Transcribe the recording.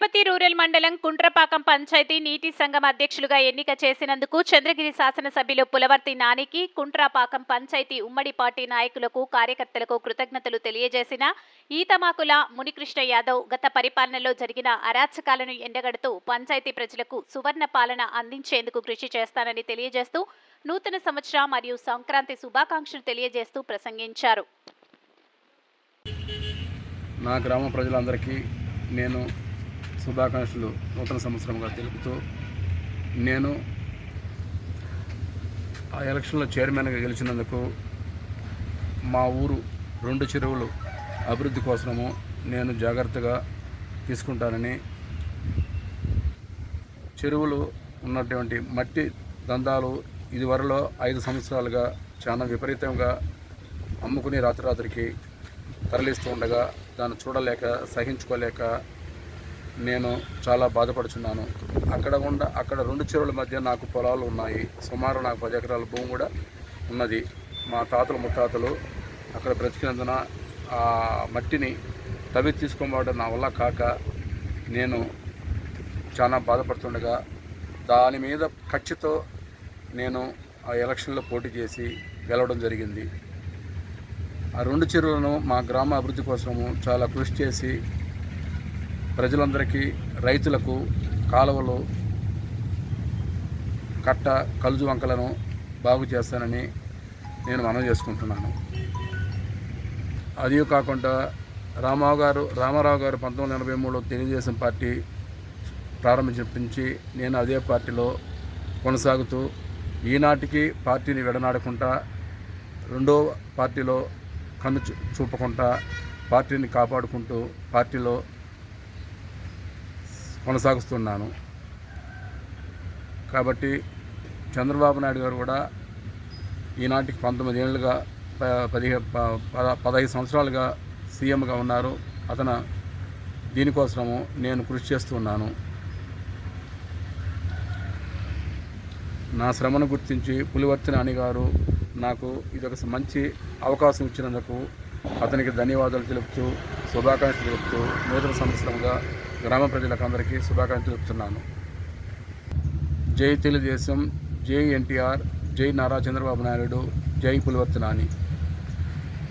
Tirupati rural మండలం కుంట్రపాకం పంచాయతీ నీటి సంఘం అధ్యక్షులుగా ఎన్నిక చేసినందుకు చంద్రగిరి శాసనసభ్యులు పులవర్తి నానికి కుంట్రాపాకం పంచాయతీ ఉమ్మడి పార్టీ నాయకులకు కార్యకర్తలకు కృతజ్ఞతలు తెలియజేసిన ఈతమాకుల మునికృష్ణ యాదవ్ గత పరిపాలనలో జరిగిన అరాచకాలను ఎండగడుతూ పంచాయతీ ప్రజలకు సువర్ణ పాలన అందించేందుకు కృషి చేస్తానని తెలియజేస్తూ నూతన సంవత్సర మరియు సంక్రాంతి శుభాకాంక్షలు తెలియజేస్తూ ప్రసంగించారు. నా గ్రామ ప్రజలందరికీ నేను శుభాకాంక్షలు నూతన సంవత్సరంగా తెలుపుతూ నేను ఆ ఎలక్షన్లో చైర్మన్గా గెలిచినందుకు మా ఊరు రెండు చెరువులు అభివృద్ధి కోసము నేను జాగ్రత్తగా తీసుకుంటానని చెరువులు ఉన్నటువంటి మట్టి దందాలు ఇదివరలో ఐదు సంవత్సరాలుగా చాలా విపరీతంగా అమ్ముకుని రాత్రి రాత్రికి తరలిస్తూ ఉండగా దాన్ని చూడలేక సహించుకోలేక నేను చాలా బాధపడుచున్నాను. అక్కడ ఉండ అక్కడ రెండు చెరువుల మధ్య నాకు పొలాలు ఉన్నాయి. సుమారు నాకు పది ఎకరాల భూమి కూడా ఉన్నది. మా తాతలు ముత్తాతలు అక్కడ బ్రతికినందున ఆ మట్టిని తవ్వి తీసుకోవడం నా వల్ల కాక నేను చాలా బాధపడుతుండగా దాని మీద ఖర్చుతో నేను ఆ ఎలక్షన్లో పోటీ చేసి గెలవడం జరిగింది. ఆ రెండు చెరువులను మా గ్రామ అభివృద్ధి కోసము చాలా కృషి చేసి ప్రజలందరికీ రైతులకు కాలువలు కట్ట కలుజు వంకలను బాగు చేస్తానని నేను మనం చేసుకుంటున్నాను. అదే కాకుండా రామారావు గారు రామారావు గారు పంతొమ్మిది వందల ఎనభై మూడులో తెలుగుదేశం పార్టీ ప్రారంభించి నేను అదే పార్టీలో కొనసాగుతూ ఈనాటికి పార్టీని విడనాడకుండా రెండో పార్టీలో కన్ను చూ- చూపకుండా పార్టీని కాపాడుకుంటూ పార్టీలో కొనసాగుతున్నాను కాబట్టి చంద్రబాబు నాయుడు గారు కూడా ఈనాటికి పంతొమ్మిది ఏళ్ళుగా ప- పదిహే పద- పదహైదు సంవత్సరాలుగా సీఎంగా ఉన్నారు. అతను దీనికోసము నేను కృషి చేస్తున్నాను. నా శ్రమను గుర్తించి పులివర్తి నాని గారు నాకు ఇదొక మంచి అవకాశం ఇచ్చినందుకు అతనికి ధన్యవాదాలు తెలుపుతూ శుభాకాంక్షలు తెలుపుతూ నూతన సంవత్సరంగా గ్రామ ప్రజలకు అందరికీ శుభాకాంక్షలు చెప్తున్నాను. జై తెలుగుదేశం జై ఎన్టీఆర్ జై నారా చంద్రబాబు నాయుడు జై పులివర్తనాని